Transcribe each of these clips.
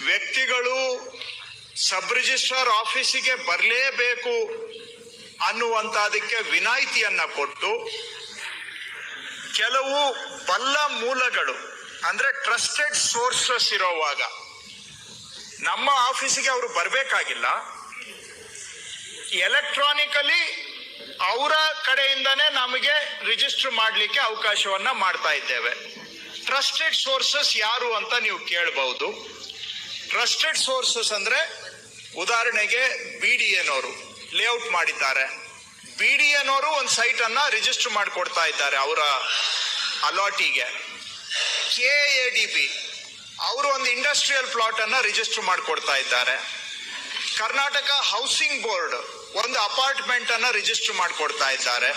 ವ್ಯಕ್ತಿಗಳು sub registrar ಆಫೀಸಿಗೆ ಬರಲೇಬೇಕು ಅನ್ನುವಂಥದಕ್ಕೆ ವಿನಾಯಿತಿಯನ್ನ ಕೊಟ್ಟು ಕೆಲವು ಬಲ್ಲ ಮೂಲಗಳು, ಅಂದ್ರೆ ಟ್ರಸ್ಟೆಡ್ ಸೋರ್ಸಸ್ ಇರೋವಾಗ ನಮ್ಮ ಆಫೀಸಿಗೆ ಅವರು ಬರಬೇಕಾಗಿಲ್ಲ. ಎಲೆಕ್ಟ್ರಾನಿಕಲಿ ಅವರ ಕಡೆಯಿಂದನೇ ನಮಗೆ ರಿಜಿಸ್ಟರ್ ಮಾಡಲಿಕ್ಕೆ ಅವಕಾಶವನ್ನ ಮಾಡ್ತಾ ಇದ್ದೇವೆ. ಟ್ರಸ್ಟೆಡ್ ಸೋರ್ಸಸ್ ಯಾರು ಅಂತ ನೀವು ಕೇಳಬಹುದು. ಟ್ರಸ್ಟೆಡ್ ಸೋರ್ಸಸ್ ಅಂದ್ರೆ ಉದಾಹರಣೆಗೆ ಬಿ ಡಿ ಎನವರು ಲೇಔಟ್ ಮಾಡಿದ್ದಾರೆ. ಬಿ ಡಿ ಎನವರು ಒಂದು ಸೈಟ್ ಅನ್ನ ರಿಜಿಸ್ಟರ್ ಮಾಡಿಕೊಡ್ತಾ ಇದ್ದಾರೆ ಅವರ ಅಲಾಟಿಗೆ. ಕೆ ಎ ಡಿ ಬಿ ಅವರು ಒಂದು ಇಂಡಸ್ಟ್ರಿಯಲ್ ಪ್ಲಾಟ್ ಅನ್ನ ರಿಜಿಸ್ಟರ್ ಮಾಡಿಕೊಡ್ತಾ ಇದ್ದಾರೆ. ಕರ್ನಾಟಕ ಹೌಸಿಂಗ್ ಬೋರ್ಡ್ ಒಂದು ಅಪಾರ್ಟ್ಮೆಂಟ್ ಅನ್ನ ರಿಜಿಸ್ಟರ್ ಮಾಡಿಕೊಡ್ತಾ ಇದ್ದಾರೆ.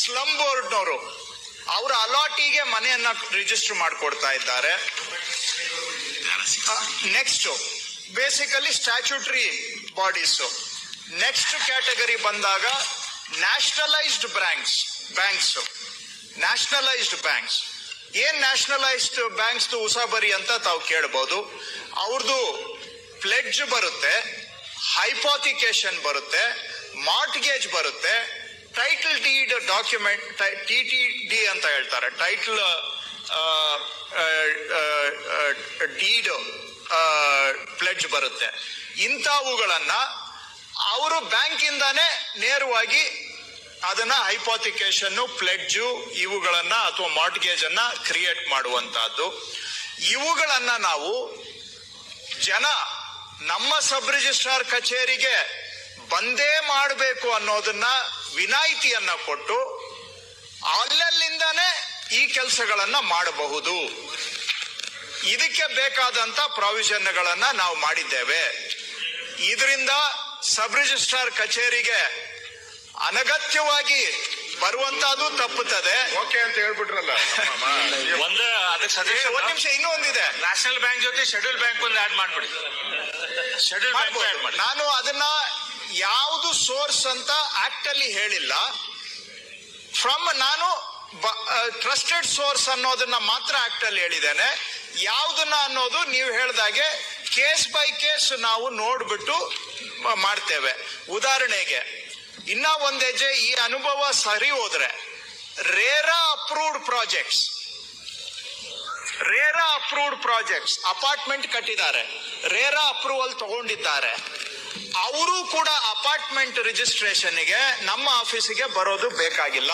ಸ್ಲಮ್ ಬೋರ್ಡ್ನವರು ಅವರ ಅಲಾಟಿಗೆ ಮನೆಯನ್ನ ರಿಜಿಸ್ಟರ್ ಮಾಡಿಕೊಡ್ತಾ ಇದ್ದಾರೆ. Next basically statutory bodies next category ಬಂದಾಗ nationalised banks banks nationalised banks ಏನ್ ನ್ಯಾಷನಲೈಸ್ಡ್ ಬ್ಯಾಂಕ್ಸ್ ಉಸಾಬರಿ ಅಂತ ತಾವು ಕೇಳಬಹುದು ಅವ್ರದ್ದು ಪ್ಲೆಡ್ಜ್ ಬರುತ್ತೆ ಹೈಪಾಥಿಕೇಶನ್ ಬರುತ್ತೆ ಮಾರ್ಟ್ಗೇಜ್ ಬರುತ್ತೆ title deed document T T D ಅಂತ ಹೇಳ್ತಾರೆ. ಟೈಟಲ್ ಡೀಡ್ ಪ್ಲೆಡ್ಜ್ ಬರುತ್ತೆ. ಇಂಥವುಗಳನ್ನು ಅವರು ಬ್ಯಾಂಕಿಂದಾನೇ ನೇರವಾಗಿ ಅದನ್ನ ಹೈಪಾಥಿಕೇಶನ್ ಪ್ಲೆಡ್ಜು ಇವುಗಳನ್ನ ಅಥವಾ ಮಾರ್ಟ್ಗೇಜ್ ಅನ್ನ ಕ್ರಿಯೇಟ್ ಮಾಡುವಂತಹದ್ದು ಇವುಗಳನ್ನ ನಾವು ಜನ ನಮ್ಮ ಸಬ್ ರಿಜಿಸ್ಟ್ರಾರ್ ಕಚೇರಿಗೆ ಬಂದೇ ಮಾಡಬೇಕು ಅನ್ನೋದನ್ನ ವಿನಾಯಿತಿಯನ್ನ ಕೊಟ್ಟು ಅಲ್ಲಲ್ಲಿಂದಾನೇ ಈ ಕೆಲಸಗಳನ್ನ ಮಾಡಬಹುದು. ಇದಕ್ಕೆ ಬೇಕಾದಂತ ಪ್ರಾವಿಷನ್ಗಳನ್ನ ನಾವು ಮಾಡಿದ್ದೇವೆ. ಇದರಿಂದ ಸಬ್ ರಿಜಿಸ್ಟ್ರಾರ್ ಕಚೇರಿಗೆ ಅನಗತ್ಯವಾಗಿ ಬರುವಂತಹದ್ದು ತಪ್ಪುತ್ತದೆ. ಓಕೆ ಅಂತ ಹೇಳ್ಬಿಟ್ರಲ್ಲ. ಒಂದು ಅದಕ್ಕೆ ಸಜೆಷನ್ ಒಂದ್ ನಿಮಿಷ ಇನ್ನೂ ಒಂದಿದೆ. ನ್ಯಾಷನಲ್ ಬ್ಯಾಂಕ್ ಜೊತೆ ಶೆಡ್ಯೂಲ್ ಬ್ಯಾಂಕ್ ಒಂದು ಆಡ್ ಮಾಡ್ಬಿಡಿ. Schedule bank. ನಾನು ಅದನ್ನ ಯಾವುದು ಸೋರ್ಸ್ ಅಂತ ಆಕ್ಟ್ ಅಲ್ಲಿ ಹೇಳಿಲ್ಲ. ಫ್ರಮ್ ನಾನು ಟ್ರಸ್ಟೆಡ್ ಸೋರ್ಸ್ ಅನ್ನೋದನ್ನ ಮಾತ್ರ ಆಕ್ಟ್ ಅಲ್ಲಿ ಹೇಳಿದ್ದೇನೆ. ಯಾವುದನ್ನ ಅನ್ನೋದು ನೀವು ಹೇಳ್ದಾಗೆ ಕೇಸ್ ಬೈ ಕೇಸ್ ನಾವು ನೋಡ್ಬಿಟ್ಟು ಮಾಡ್ತೇವೆ. ಉದಾಹರಣೆಗೆ, ಇನ್ನ ಒಂದ್ ಹೆಜ್ಜೆ ಈ ಅನುಭವ ಸರಿ ಹೋದ್ರೆ, RERA approved projects RERA approved projects apartment ಕಟ್ಟಿದ್ದಾರೆ. ರೇರಾ ಅಪ್ರೂವಲ್ ತಗೊಂಡಿದ್ದಾರೆ. ಅವರು ಕೂಡ ಅಪಾರ್ಟ್ಮೆಂಟ್ ರಿಜಿಸ್ಟ್ರೇಷನ್ಗೆ ನಮ್ಮ ಆಫೀಸಿಗೆ ಬರೋದು ಬೇಕಾಗಿಲ್ಲ.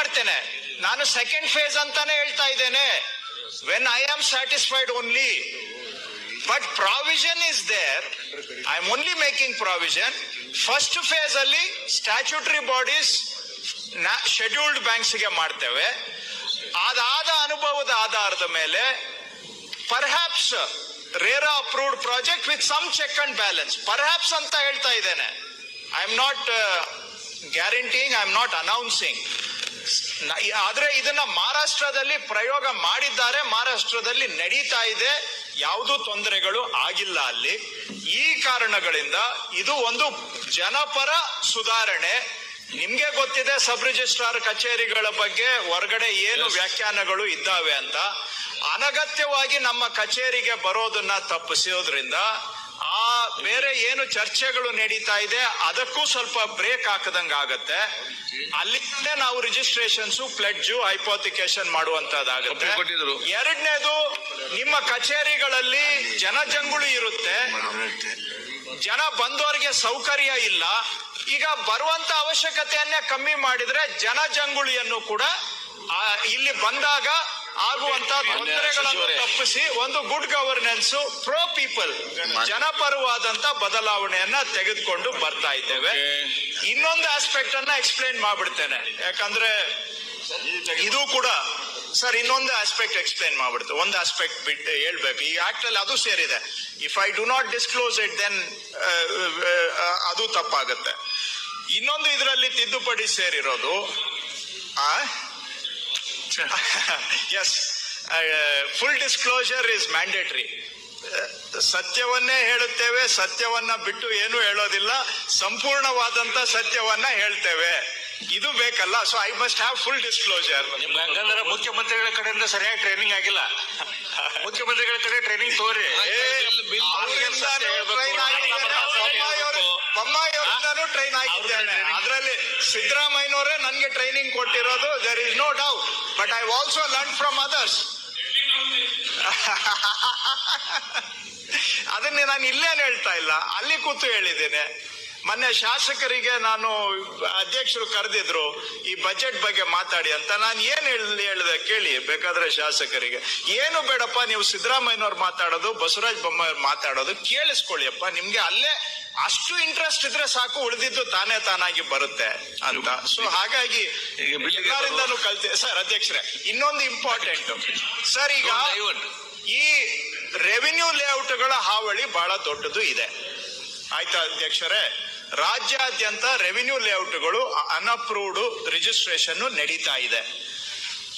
ಮಾಡ್ತೇನೆ. ನಾನು ಸೆಕೆಂಡ್ ಫೇಸ್ ಅಂತಾನೆ ಹೇಳ್ತಾ ಇದ್ದೇನೆ. When I am satisfied only but provision is there I am only making provision first phase ಅಲ್ಲಿ ಸ್ಟ್ಯಾಚ್ಯೂಟರಿ ಬಾಡೀಸ್ ಶೆಡ್ಯೂಲ್ಡ್ ಬ್ಯಾಂಕ್ಸ್ಗೆ ಮಾಡ್ತೇವೆ. ಅದಾದ ಅನುಭವದ ಆಧಾರದ ಮೇಲೆ perhaps RERA approved project with some check and balance perhaps ಅಂತ ಹೇಳ್ತಾ ಇದ್ದೇನೆ. I am not guaranteeing I am not announcing ಆದ್ರೆ ಇದನ್ನ ಮಹಾರಾಷ್ಟ್ರದಲ್ಲಿ ಪ್ರಯೋಗ ಮಾಡಿದ್ದಾರೆ ಮಹಾರಾಷ್ಟ್ರದಲ್ಲಿ ನಡೀತಾ ಇದೆ. ಯಾವುದೂ ತೊಂದರೆಗಳು ಆಗಿಲ್ಲ ಅಲ್ಲಿ. ಈ ಕಾರಣಗಳಿಂದ ಇದು ಒಂದು ಜನಪರ ಸುಧಾರಣೆ. ನಿಮ್ಗೆ ಗೊತ್ತಿದೆ ಸಬ್ ರಿಜಿಸ್ಟ್ರಾರ್ ಕಚೇರಿಗಳ ಬಗ್ಗೆ ಹೊರಗಡೆ ಏನು ವ್ಯಾಖ್ಯಾನಗಳು ಇದ್ದಾವೆ ಅಂತ. ಅನಗತ್ಯವಾಗಿ ನಮ್ಮ ಕಚೇರಿಗೆ ಬರೋದನ್ನ ತಪ್ಪಿಸೋದ್ರಿಂದ ಬೇರೆ ಏನು ಚರ್ಚೆಗಳು ನಡೀತಾ ಇದೆ ಅದಕ್ಕೂ ಸ್ವಲ್ಪ ಬ್ರೇಕ್ ಹಾಕದಂಗ ಆಗತ್ತೆ. ಅಲ್ಲಿಂದ ನಾವು ರಿಜಿಸ್ಟ್ರೇಷನ್ಸ್ ಪ್ಲೆಡ್ಜು ಹೈಪೋಥಿಕೇಶನ್ ಮಾಡುವಂತದ್ದಾಗುತ್ತೆ ಎರಡನೇದು ನಿಮ್ಮ ಕಚೇರಿಗಳಲ್ಲಿ ಜನಜಂಗುಳಿ ಇರುತ್ತೆ. ಜನ ಬಂದವರಿಗೆ ಸೌಕರ್ಯ ಇಲ್ಲ. ಈಗ ಬರುವಂತ ಅವಶ್ಯಕತೆಯನ್ನೇ ಕಮ್ಮಿ ಮಾಡಿದ್ರೆ ಜನಜಂಗುಳಿಯನ್ನು ಕೂಡ ಇಲ್ಲಿ ಬಂದಾಗ ಆಗುವಂತ ತೊಂದರೆಗಳನ್ನು. ತಪ್ಪಿಸಿ ಒಂದು ಗುಡ್ ಗವರ್ನೆನ್ಸ್ ಪ್ರೋ ಪೀಪಲ್ ಜನಪರವಾದಂತ ಬದಲಾವಣೆಯನ್ನ ತೆಗೆದುಕೊಂಡು ಬರ್ತಾ ಇದ್ದೇವೆ. ಇನ್ನೊಂದು ಆಸ್ಪೆಕ್ಟ್ ಅನ್ನ ಎಕ್ಸ್ಪ್ಲೈನ್ ಮಾಡ್ಬಿಡ್ತೇನೆ. ಯಾಕಂದ್ರೆ ಇದು ಕೂಡ ಸರ್ ಇನ್ನೊಂದು ಆಸ್ಪೆಕ್ಟ್ ಎಕ್ಸ್ಪ್ಲೈನ್ ಮಾಡ್ಬಿಡ್ತು. ಒಂದು ಆಸ್ಪೆಕ್ಟ್ ಬಿಟ್ಟು ಹೇಳ್ಬೇಕು. ಈ ಆಕ್ಟ್ ಅಲ್ಲಿ ಅದು ಸೇರಿದೆ. If I do not disclose it then ಅದು ತಪ್ಪಾಗುತ್ತೆ. ಇನ್ನೊಂದು ಇದರಲ್ಲಿ ತಿದ್ದುಪಡಿ ಸೇರಿರೋದು yes full disclosure is mandatory ಸತ್ಯವನ್ನೇ ಹೇಳುತ್ತೇವೆ ಸತ್ಯವನ್ನ ಬಿಟ್ಟು ಏನು ಹೇಳೋದಿಲ್ಲ ಸಂಪೂರ್ಣವಾದಂತ ಸತ್ಯವನ್ನ ಹೇಳ್ತೇವೆ. ಇದು ಬೇಕಲ್ಲ so I must have full disclosure ನಿಮ್ಗೆ ಹಂಗಂದ್ರೆ ಮುಖ್ಯಮಂತ್ರಿಗಳ ಕಡೆಯಿಂದ ಸರಿಯಾಗಿ ಟ್ರೈನಿಂಗ್ ಆಗಿಲ್ಲ. ಮುಖ್ಯಮಂತ್ರಿಗಳ ಕಡೆ ಟ್ರೈನಿಂಗ್ ತೋರಿ. ಬೊಮ್ಮಾಯಿ ಅವರಿಂದಾನು ಟ್ರೈನ್ ಆಗಿದ್ದೇನೆ ಅದರಲ್ಲಿ ಸಿದ್ದರಾಮಯ್ಯನವರೇ ನನಗೆ ಟ್ರೈನಿಂಗ್ ಕೊಟ್ಟಿರೋದು. There is no doubt but I also learn from others ಅದನ್ನೇ ನಾನು ಇಲ್ಲೇನು ಹೇಳ್ತಾ ಇಲ್ಲ. ಅಲ್ಲಿ ಕೂತು ಹೇಳಿದ್ದೇನೆ. ಮೊನ್ನೆ ಶಾಸಕರಿಗೆ ನಾನು ಅಧ್ಯಕ್ಷರು ಕರೆದಿದ್ರು ಈ ಬಜೆಟ್ ಬಗ್ಗೆ ಮಾತಾಡಿ ಅಂತ. ನಾನು ಏನ್ ಹೇಳಿ ಹೇಳಿದೆ ಕೇಳಿ ಬೇಕಾದ್ರೆ ಶಾಸಕರಿಗೆ. ಏನು ಬೇಡಪ್ಪ ನೀವು ಸಿದ್ದರಾಮಯ್ಯನವ್ರು ಮಾತಾಡೋದು ಬಸವರಾಜ ಬೊಮ್ಮಾಯಿ ಮಾತಾಡೋದು ಕೇಳಿಸ್ಕೊಳ್ಳಿಯಪ್ಪ. ನಿಮ್ಗೆ ಅಲ್ಲೇ ಅಷ್ಟು ಇಂಟ್ರೆಸ್ಟ್ ಇದ್ರೆ ಸಾಕು ಉಳಿದಿದ್ದು ತಾನೇ ತಾನಾಗಿ ಬರುತ್ತೆ ಅಂತ. ಸೊ ಹಾಗಾಗಿ ಎಲ್ಲರಿಂದನೂ ಕಲ್ತೆ ಸರ್ ಅಧ್ಯಕ್ಷರೇ ಇನ್ನೊಂದು ಇಂಪಾರ್ಟೆಂಟ್ ಸರ್ ಈಗ ಈ ರೆವಿನ್ಯೂ ಲೇಔಟ್ಗಳ ಹಾವಳಿ ಬಹಳ ದೊಡ್ಡದು ಇದೆ. ಆಯ್ತಾ ಅಧ್ಯಕ್ಷರೇ? ರಾಜ್ಯಾದ್ಯಂತ ರೆವಿನ್ಯೂ ಲೇಔಟ್ಗಳು ಅನ್ಅಪ್ರೂವ್ಡ್ ರಿಜಿಸ್ಟ್ರೇಷನ್ ನಡೀತಾ ಇದೆ.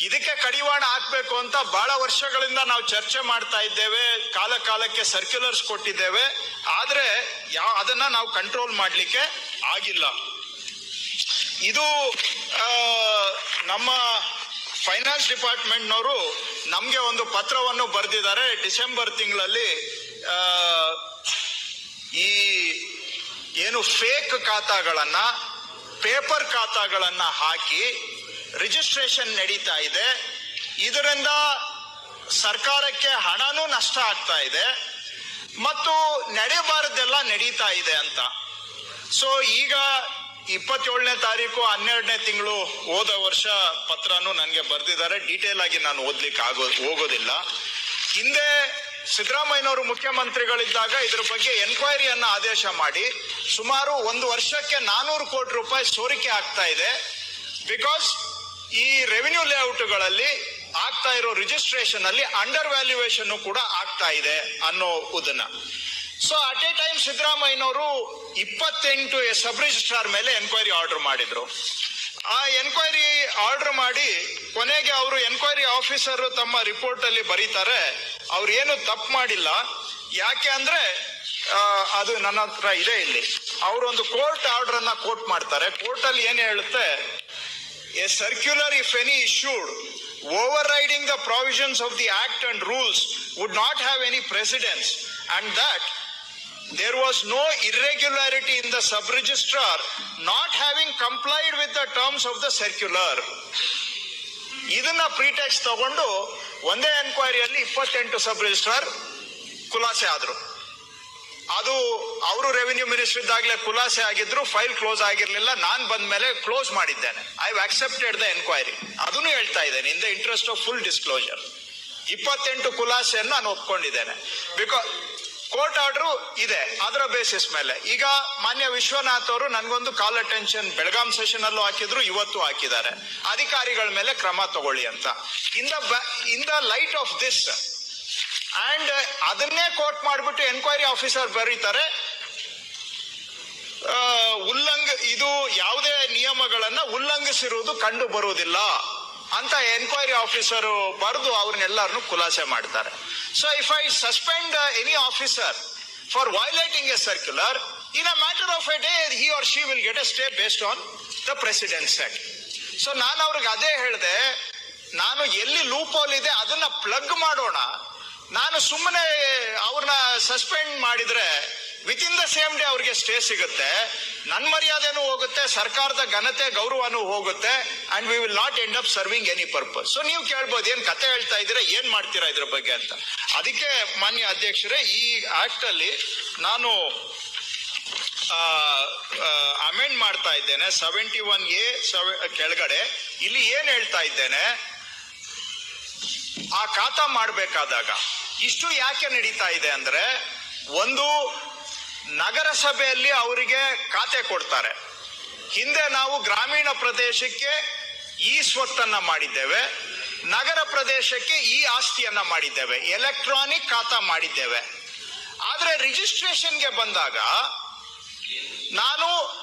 ಇದಕ್ಕೆ ಕಡಿವಾಣ ಹಾಕ್ಬೇಕು ಅಂತ ಬಹಳ ವರ್ಷಗಳಿಂದ ನಾವು ಚರ್ಚೆ ಮಾಡ್ತಾ ಇದ್ದೇವೆ, ಕಾಲ ಕಾಲಕ್ಕೆ ಸರ್ಕ್ಯುಲರ್ಸ್ ಕೊಟ್ಟಿದ್ದೇವೆ, ಆದ್ರೆ ಯಾವ ಅದನ್ನ ನಾವು ಕಂಟ್ರೋಲ್ ಮಾಡಲಿಕ್ಕೆ ಆಗಿಲ್ಲ. ಇದು ನಮ್ಮ ಫೈನಾನ್ಸ್ ಡಿಪಾರ್ಟ್ಮೆಂಟ್ನವರು ನಮಗೆ ಒಂದು ಪತ್ರವನ್ನು ಬರೆದಿದ್ದಾರೆ. ಡಿಸೆಂಬರ್ ತಿಂಗಳಲ್ಲಿ ಈ ಏನು ಫೇಕ್ ಖಾತಾಗಳನ್ನ ಪೇಪರ್ ಖಾತಾಗಳನ್ನ ಹಾಕಿ ರಿಜಿಸ್ಟ್ರೇಷನ್ ನಡೀತಾ ಇದೆ. ಇದರಿಂದ ಸರ್ಕಾರಕ್ಕೆ ಹಣನೂ ನಷ್ಟ ಆಗ್ತಾ ಇದೆ. ಮತ್ತು ನಡೆಯಬಾರದೆಲ್ಲ ನಡೀತಾ ಇದೆ ಅಂತ. ಸೊ ಈಗ ಇಪ್ಪತ್ತೇಳನೇ ತಾರೀಕು, ಹನ್ನೆರಡನೇ ತಿಂಗಳು ಹೋದ ವರ್ಷ ಪತ್ರನು ನನಗೆ ಬರೆದಿದ್ದಾರೆ. ಡೀಟೇಲ್ ಆಗಿ ನಾನು ಓದ್ಲಿಕ್ಕೆ ಆಗೋ, ಹೋಗೋದಿಲ್ಲ. ಹಿಂದೆ ಸಿದ್ದರಾಮಯ್ಯನವರು ಮುಖ್ಯಮಂತ್ರಿಗಳಿದ್ದಾಗ ಇದ್ರ ಬಗ್ಗೆ ಎನ್ಕ್ವೈರಿಯನ್ನು ಆದೇಶ ಮಾಡಿ ಸುಮಾರು ಒಂದು ವರ್ಷಕ್ಕೆ ನಾನೂರು ಕೋಟಿ ರೂಪಾಯಿ ಸೋರಿಕೆ ಆಗ್ತಾ ಇದೆ. ಬಿಕಾಸ್ ಈ ರೆವಿನ್ಯೂ ಲೇಔಟ್ಗಳಲ್ಲಿ ಆಗ್ತಾ ಇರೋ ರಿಜಿಸ್ಟ್ರೇಷನ್ ಅಲ್ಲಿ ಅಂಡರ್ ವ್ಯಾಲ್ಯೂಯೇಷನ್ ಕೂಡ ಆಗ್ತಾ ಇದೆ ಅನ್ನೋ ಉದನ್ನ ಸೊ ಅಟ್ ಎ ಟೈಮ್ ಸಿದ್ದರಾಮಯ್ಯನವರು ಇಪ್ಪತ್ತೆಂಟು ಸಬ್ ರಿಜಿಸ್ಟ್ರಾರ್ ಮೇಲೆ ಎನ್ಕ್ವೈರಿ ಆರ್ಡರ್ ಮಾಡಿದ್ರು. ಆ ಎನ್ಕ್ವೈರಿ ಆರ್ಡರ್ ಮಾಡಿ ಕೊನೆಗೆ ಅವರು ಎನ್ಕ್ವೈರಿ ಆಫೀಸರ್ ತಮ್ಮ ರಿಪೋರ್ಟ್ ಅಲ್ಲಿ ಬರೀತಾರೆ ಅವ್ರ ಏನು ತಪ್ಪು ಮಾಡಿಲ್ಲ. ಯಾಕೆ ಅಂದ್ರೆ ಅದು ನನ್ನ ಹತ್ರ ಇದೆ ಇಲ್ಲಿ. ಅವರೊಂದು ಒಂದು ಕೋರ್ಟ್ ಆರ್ಡರ್ ಅನ್ನ ಕೋರ್ಟ್ ಮಾಡ್ತಾರೆ. ಕೋರ್ಟ್ ಅಲ್ಲಿ ಏನ್ ಹೇಳುತ್ತೆ, a circular, if any issued overriding the provisions of the act and rules would not have any precedence. And that, there was no irregularity in the sub registrar not having complied with the terms of the circular. ಇದನ್ನ pretext ತಗೊಂಡು ಒಂದೇ ಎನ್ಕ್ವೈರಿಯಲ್ಲಿ ಇಪ್ಪತ್ತೆಂಟು sub registrar ಖುಲಾಸೆ ಆದ್ರು. ಅದು ಅವರು revenue minister ಇದ್ದಾಗಲೇ ಖುಲಾಸೆ ಆಗಿದ್ರು file close ಆಗಿರಲಿಲ್ಲ, ನಾನು ಬಂದ ಮೇಲೆ ಕ್ಲೋಸ್ ಮಾಡಿದ್ದೇನೆ ಐ ಅಕ್ಸೆಪ್ಟೆಡ್ ದ ಎನ್ಕ್ವೈರಿ ಅದನ್ನು ಹೇಳ್ತಾ ಇದ್ದೇನೆ in the interest of full disclosure ಇಪ್ಪತ್ತೆಂಟು ಖುಲಾಸೆಯನ್ನು ನಾನು ಒಪ್ಕೊಂಡಿದ್ದೇನೆ. ಬಿಕಾಸ್ ಕೋರ್ಟ್ ಆರ್ಡರ್ ಇದೆ. ಅದರ ಬೇಸಿಸ್ ಮೇಲೆ. ಈಗ ಮಾನ್ಯ ವಿಶ್ವನಾಥ್ ಅವರು ನನಗೊಂದು ಕಾಲ್ ಅಟೆನ್ಷನ್ ಬೆಳಗಾಂ ಸೆಷನ್ ಅಲ್ಲೂ ಹಾಕಿದ್ರು, ಇವತ್ತು ಹಾಕಿದ್ದಾರೆ. ಅಧಿಕಾರಿಗಳ ಮೇಲೆ ಕ್ರಮ ತಗೊಳ್ಳಿ ಅಂತ. In the in the light of this and ಅದನ್ನೇ ಕೋರ್ಟ್ ಮಾಡಿಬಿಟ್ಟು ಎನ್ಕ್ವೈರಿ ಆಫೀಸರ್ ಬರೀತಾರೆ ಉಲ್ಲಂಘ, ಇದು ಯಾವುದೇ ನಿಯಮಗಳನ್ನ ಉಲ್ಲಂಘಿಸಿರುವುದು ಕಂಡು ಬರುವುದಿಲ್ಲ. ಅಂತ ಎನ್ಕ್ವೈರಿ ಆಫೀಸರ್ ಬರೆದು ಅವ್ರನ್ನೆಲ್ಲರನ್ನು ಖುಲಾಸೆ ಮಾಡ್ತಾರೆ. So if I suspend any officer for violating a circular in a matter of a day he or she will get a stay based on the precedent set so ನಾನು ಅವ್ರಿಗೆ ಅದೇ ಹೇಳಿದೆ, ನಾನು ಎಲ್ಲಿ ಲೂಪೋಲ್ ಇದೆ ಅದನ್ನ ಪ್ಲಗ್ ಮಾಡೋಣ. ನಾನು ಸುಮ್ಮನೆ ಅವ್ರನ್ನ ಸಸ್ಪೆಂಡ್ ಮಾಡಿದ್ರೆ with in the same day ಅವ್ರಿಗೆ ಸ್ಟೇ ಸಿಗುತ್ತೆ. ನನ್ನ ಮರ್ಯಾದೆನೂ ಹೋಗುತ್ತೆ, ಸರ್ಕಾರದ ಘನತೆ, ಗೌರವನೂ ಹೋಗುತ್ತೆ and we will not end up serving any purpose so ನೀವು ಕೇಳ್ಬೋದು, ಏನ್ ಕತೆ ಹೇಳ್ತಾ ಇದ್ದೀರಾ, ಏನ್ ಮಾಡ್ತೀರಾ ಇದ್ರ ಬಗ್ಗೆ ಅಂತ. ಅದಕ್ಕೆ ಮಾನ್ಯ ಅಧ್ಯಕ್ಷರೇ, ಈ ಆಕ್ಟ್ ಅಲ್ಲಿ ನಾನು ಅಮೆಂಡ್ ಮಾಡ್ತಾ ಇದ್ದೇನೆ. ಸೆವೆಂಟಿ ಒನ್ ಎ ಕೆಳಗಡೆ. ಇಲ್ಲಿ ಏನ್ ಹೇಳ್ತಾ ಇದ್ದೇನೆ, ಆ ಖಾತಾ ಮಾಡಬೇಕಾದಾಗ ಇಷ್ಟು ಯಾಕೆ ನಡೀತಾ ಇದೆ ಅಂದ್ರೆ, ಒಂದು ನಗರಸಭೆಯಲ್ಲಿ ಅವರಿಗೆ ಖಾತೆ ಕೊಡ್ತಾರೆ. ಹಿಂದೆ ನಾವು ಗ್ರಾಮೀಣ ಪ್ರದೇಶಕ್ಕೆ ಈ ಸ್ವತ್ತನ್ನ ಮಾಡಿದ್ದೇವೆ. ನಗರ ಪ್ರದೇಶಕ್ಕೆ ಈ ಆಸ್ತಿಯನ್ನ ಮಾಡಿದ್ದೇವೆ. ಎಲೆಕ್ಟ್ರಾನಿಕ್ ಖಾತಾ ಮಾಡಿದ್ದೇವೆ. ಆದರೆ ರಿಜಿಸ್ಟ್ರೇಷನ್ಗೆ ಬಂದಾಗ ನಾನು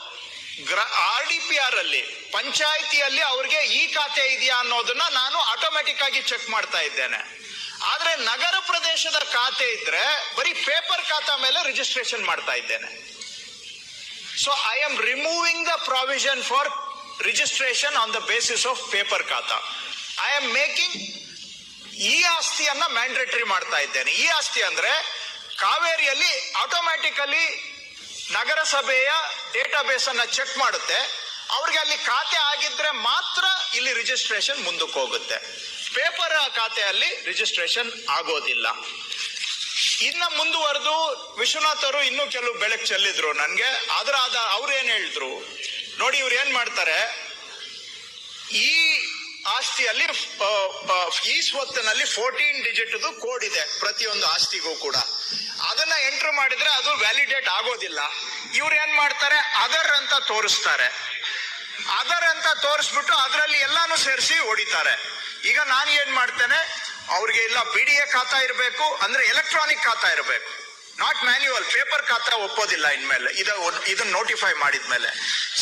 ಆರ್ ಡಿ ಪಿ ಆರ್ ಅಲ್ಲಿ, ಪಂಚಾಯಿತಿಯಲ್ಲಿ ಅವ್ರಿಗೆ ಈ ಖಾತೆ ಇದೆಯಾ ಅನ್ನೋದನ್ನ ನಾನು ಆಟೋಮೆಟಿಕ್ ಆಗಿ ಚೆಕ್ ಮಾಡ್ತಾ ಇದ್ದೇನೆ. ಆದ್ರೆ ನಗರ ಪ್ರದೇಶದ ಖಾತೆ ಇದ್ರೆ ಬರೀ ಪೇಪರ್ ಖಾತಾ ಮೇಲೆ ರಿಜಿಸ್ಟ್ರೇಷನ್ ಮಾಡ್ತಾ ಇದ್ದೇನೆ. So I am removing the provision for registration on the basis of paper khata. I am making ಈ ಆಸ್ತಿಯನ್ನ ಮ್ಯಾಂಡೇಟರಿ ಮಾಡ್ತಾ ಇದ್ದೇನೆ. ಈ ಆಸ್ತಿ ಅಂದ್ರೆ ಕಾವೇರಿಯಲ್ಲಿ ಆಟೋಮ್ಯಾಟಿಕಲಿ ನಗರಸಭೆಯ ಡೇಟಾಬೇಸ್ ಅನ್ನ ಚೆಕ್ ಮಾಡುತ್ತೆ. ಅವ್ರಿಗೆ ಅಲ್ಲಿ ಖಾತೆ ಆಗಿದ್ರೆ ಮಾತ್ರ ಇಲ್ಲಿ ರಿಜಿಸ್ಟ್ರೇಷನ್ ಮುಂದಕ್ಕೆ ಹೋಗುತ್ತೆ. ಪೇಪರ್ ಖಾತೆಯಲ್ಲಿ ರಿಜಿಸ್ಟ್ರೇಷನ್ ಆಗೋದಿಲ್ಲ. ಇನ್ನ ಮುಂದುವರೆದು ವಿಶ್ವನಾಥ್ ಅವರು ಇನ್ನೂ ಕೆಲವು ಬೆಳಕು ಚೆಲ್ಲಿದ್ರು ನನಗೆ. ಅದರ ಅದ ಅವ್ರು ಏನ್ ಹೇಳಿದ್ರು? ನೋಡಿ ಇವ್ರು ಏನ್ ಮಾಡ್ತಾರೆ? ಈ ಆಸ್ತಿಯಲ್ಲಿ ಈ ಸ್ವತ್ತಿನಲ್ಲಿ ಫೋರ್ಟೀನ್ ಡಿಜಿಟ್ ಕೋಡ್ ಇದೆ ಪ್ರತಿಯೊಂದು ಆಸ್ತಿಗೂ ಕೂಡ. ಅದನ್ನ ಎಂಟರ್ ಮಾಡಿದ್ರೆ ಅದು ವ್ಯಾಲಿಡೇಟ್ ಆಗೋದಿಲ್ಲ. ಇವ್ರು ಏನ್ ಮಾಡ್ತಾರೆ? ಅದರ್ ಅಂತ ತೋರಿಸ್ತಾರೆ. ಅದರ್ ಅಂತ ತೋರಿಸ್ಬಿಟ್ಟು ಅದರಲ್ಲಿ ಎಲ್ಲಾನು ಸೇರಿಸಿ ಹೊಡಿತಾರೆ. ಈಗ ನಾನು ಏನ್ ಮಾಡ್ತೇನೆ, ಅವ್ರಿಗೆ ಇಲ್ಲ ಬಿ ಡಿ ಎ ಖಾತಾ ಇರಬೇಕು, ಅಂದ್ರೆ ಎಲೆಕ್ಟ್ರಾನಿಕ್ ಖಾತಾ ಇರಬೇಕು. ನಾಟ್ ಮ್ಯಾನ್ಯುವಲ್ ಪೇಪರ್ ಖಾತಾ ಒಪ್ಪೋದಿಲ್ಲ ಇನ್ಮೇಲೆ. ಇದು ಇದನ್ನ ನೋಟಿಫೈ ಮಾಡಿದ ಮೇಲೆ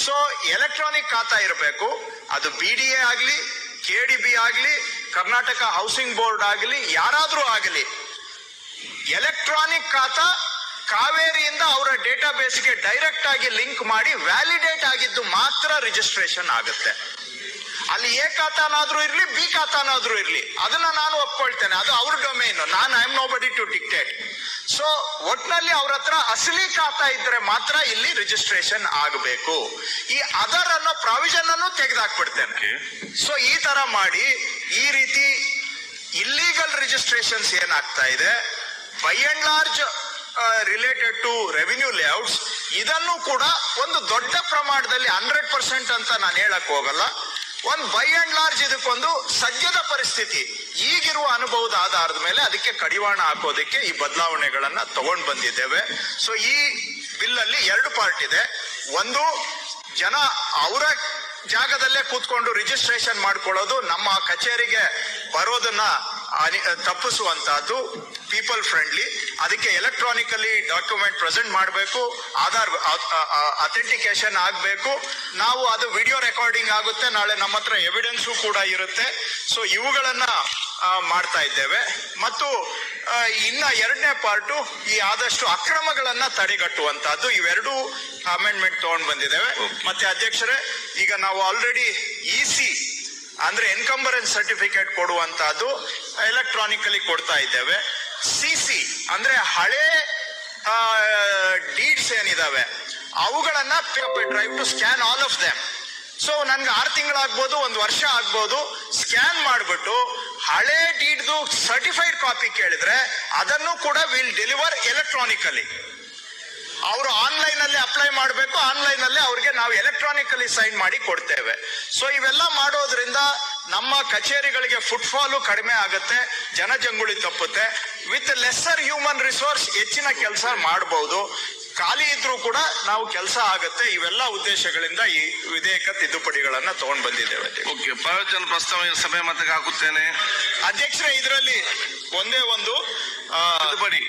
ಸೊ ಎಲೆಕ್ಟ್ರಾನಿಕ್ ಖಾತಾ ಇರಬೇಕು, ಅದು ಬಿ ಡಿ ಎ ಆಗ್ಲಿ ಕೆ ಡಿ ಬಿ ಆಗ್ಲಿ ಕರ್ನಾಟಕ ಹೌಸಿಂಗ್ ಬೋರ್ಡ್ ಆಗಲಿ, ಯಾರಾದರೂ ಆಗಲಿ. ಎಲೆಕ್ಟ್ರಾನಿಕ್ ಖಾತಾ ಕಾವೇರಿಯಿಂದ ಅವರ ಡೇಟಾಬೇಸ್ಗೆ ಡೈರೆಕ್ಟ್ ಆಗಿ ಲಿಂಕ್ ಮಾಡಿ ವ್ಯಾಲಿಡೇಟ್ ಆಗಿದ್ದು ಮಾತ್ರ ರಿಜಿಸ್ಟ್ರೇಷನ್ ಆಗುತ್ತೆ. ಅಲ್ಲಿ ಎ ಖಾತಾನಾದ್ರೂ ಇರ್ಲಿ ಬಿ ಖಾತಾನಾದ್ರೂ ಇರ್ಲಿ. ಅದನ್ನ ನಾನು ಒಪ್ಕೊಳ್ತೇನೆ. ಅದು ಅವ್ರ ಡೊಮೇನು ನಾನು I am nobody to dictate so ಒಟ್ನಲ್ಲಿ ಅವ್ರ ಹತ್ರ ಅಸಲಿ ಖಾತಾ ಇದ್ರೆ ಮಾತ್ರ ಇಲ್ಲಿ ರಿಜಿಸ್ಟ್ರೇಷನ್ ಆಗಬೇಕು. ಈ ಅದರ್ ಅನ್ನೋ ಪ್ರಾವಿಷನ್ ಅನ್ನು ತೆಗೆದಾಕ್ಬಿಡ್ತೇನೆ. ಸೊ ಈ ತರ ಮಾಡಿ ಈ ರೀತಿ ಇಲ್ಲೀಗಲ್ ರಿಜಿಸ್ಟ್ರೇಷನ್ಸ್ ಏನಾಗ್ತಾ ಇದೆ? By and large related to revenue layouts ಇದನ್ನು ಕೂಡ ಒಂದು ದೊಡ್ಡ ಪ್ರಮಾಣದಲ್ಲಿ ಹಂಡ್ರೆಡ್ ಪರ್ಸೆಂಟ್ ಅಂತ ನಾನು ಹೇಳಕ್ ಹೋಗಲ್ಲ. ಒಂದು ಬೈ ಅಂಡ್ ಲಾರ್ಜ್ ಇದಕ್ಕೊಂದು ಸದ್ಯದ ಪರಿಸ್ಥಿತಿ. ಈಗಿರುವ ಅನುಭವದ ಆಧಾರದ ಮೇಲೆ ಅದಕ್ಕೆ ಕಡಿವಾಣ ಹಾಕೋದಕ್ಕೆ ಈ ಬದಲಾವಣೆಗಳನ್ನ ತಗೊಂಡ್ ಬಂದಿದ್ದೇವೆ. ಸೊ ಈ ಬಿಲ್ ಅಲ್ಲಿ ಎರಡು ಪಾರ್ಟ್ ಇದೆ. ಒಂದು, ಜನ ಅವರ ಜಾಗದಲ್ಲೇ ಕೂತ್ಕೊಂಡು ರಿಜಿಸ್ಟ್ರೇಷನ್ ಮಾಡ್ಕೊಳ್ಳೋದು, ನಮ್ಮ ಕಚೇರಿಗೆ ಬರೋದನ್ನ ತಪ್ಪಿಸುವಂತಹದ್ದು ಪೀಪಲ್ ಫ್ರೆಂಡ್ಲಿ ಅದಕ್ಕೆ ಎಲೆಕ್ಟ್ರಾನಿಕಲಿ ಡಾಕ್ಯುಮೆಂಟ್ ಪ್ರೆಸೆಂಟ್ ಮಾಡಬೇಕು ಆಧಾರ್ ಅಥೆಂಟಿಕೇಶನ್ ಆಗಬೇಕು. ನಾವು ಅದು ವಿಡಿಯೋ ರೆಕಾರ್ಡಿಂಗ್ ಆಗುತ್ತೆ ನಾಳೆ ನಮ್ಮ ಹತ್ರ ಎವಿಡೆನ್ಸು ಕೂಡ ಇರುತ್ತೆ. ಸೊ ಇವುಗಳನ್ನ ಮಾಡ್ತಾ ಇದ್ದೇವೆ. ಮತ್ತು ಇನ್ನ ಎರಡನೇ ಪಾರ್ಟು ಈ ಆದಷ್ಟು ಅಕ್ರಮಗಳನ್ನ ತಡೆಗಟ್ಟುವಂತಹದ್ದು. ಇವೆರಡೂ ಅಮೆಂಡ್ಮೆಂಟ್ ತಗೊಂಡ್ ಬಂದಿದ್ದೇವೆ. ಮತ್ತೆ ಅಧ್ಯಕ್ಷರೇ ಈಗ ನಾವು ಆಲ್ರೆಡಿ ಇ ಸಿ ಅಂದ್ರೆ ಎನ್ಕಂಬರೆನ್ಸ್ ಸರ್ಟಿಫಿಕೇಟ್ ಕೊಡುವಂತಹದ್ದು ಎಲೆಕ್ಟ್ರಾನಿಕಲಿ ಕೊಡ್ತಾ ಇದ್ದೇವೆ. ಸಿ ಸಿ ಅಂದ್ರೆ ಹಳೆ ಡೀಡ್ಸ್ ಏನಿದಾವೆ, ಅವುಗಳನ್ನ drive to scan all of them so ನನ್ಗೆ ಆರು ತಿಂಗಳಾಗ್ಬೋದು, ಒಂದು ವರ್ಷ ಆಗ್ಬೋದು ಸ್ಕ್ಯಾನ್ ಮಾಡಿಬಿಟ್ಟು ಹಳೆ ಡೀಡ್ದು ಸರ್ಟಿಫೈಡ್ ಕಾಪಿ ಕೇಳಿದ್ರೆ ಅದನ್ನು ಕೂಡ ವಿಲ್ ಡೆಲಿವರ್ ಎಲೆಕ್ಟ್ರಾನಿಕಲಿ ಅವರು ಆನ್ಲೈನ್ ಅಲ್ಲಿ ಅಪ್ಲೈ ಮಾಡಬೇಕು ಆನ್ಲೈನ್ ಅಲ್ಲಿ ಅವ್ರಿಗೆ ನಾವು ಎಲೆಕ್ಟ್ರಾನಿಕಲಿ ಸೈನ್ ಮಾಡಿ ಕೊಡ್ತೇವೆ. ಸೊ ಇವೆಲ್ಲ ಮಾಡೋದ್ರಿಂದ ನಮ್ಮ ಕಚೇರಿಗಳಿಗೆ ಫುಟ್ಫಾಲು ಕಡಿಮೆ ಆಗುತ್ತೆ ಜನಜಂಗುಳಿ ತಪ್ಪುತ್ತೆ. ವಿತ್ ಲೆಸ್ಸರ್ ಹ್ಯೂಮನ್ ರಿಸೋರ್ಸ್ ಹೆಚ್ಚಿನ ಕೆಲಸ ಮಾಡಬಹುದು ಖಾಲಿ ಇದ್ರೂ ಕೂಡ ನಾವು ಕೆಲಸ ಆಗುತ್ತೆ. ಇವೆಲ್ಲ ಉದ್ದೇಶಗಳಿಂದ ಈ ವಿಧೇಯಕ ತಿದ್ದುಪಡಿಗಳನ್ನ ತಗೊಂಡ್ ಬಂದಿದ್ದೇವೆ. ಓಕೆ ಪ್ರವಚನ ಪ್ರಸ್ತಾವ ಸಭೆ ಮತಕ್ಕೆ ಹಾಕುತ್ತೇನೆ? ಅಧ್ಯಕ್ಷರೇ ಇದರಲ್ಲಿ ಒಂದೇ ಒಂದು ತಿದ್ದುಪಡಿ.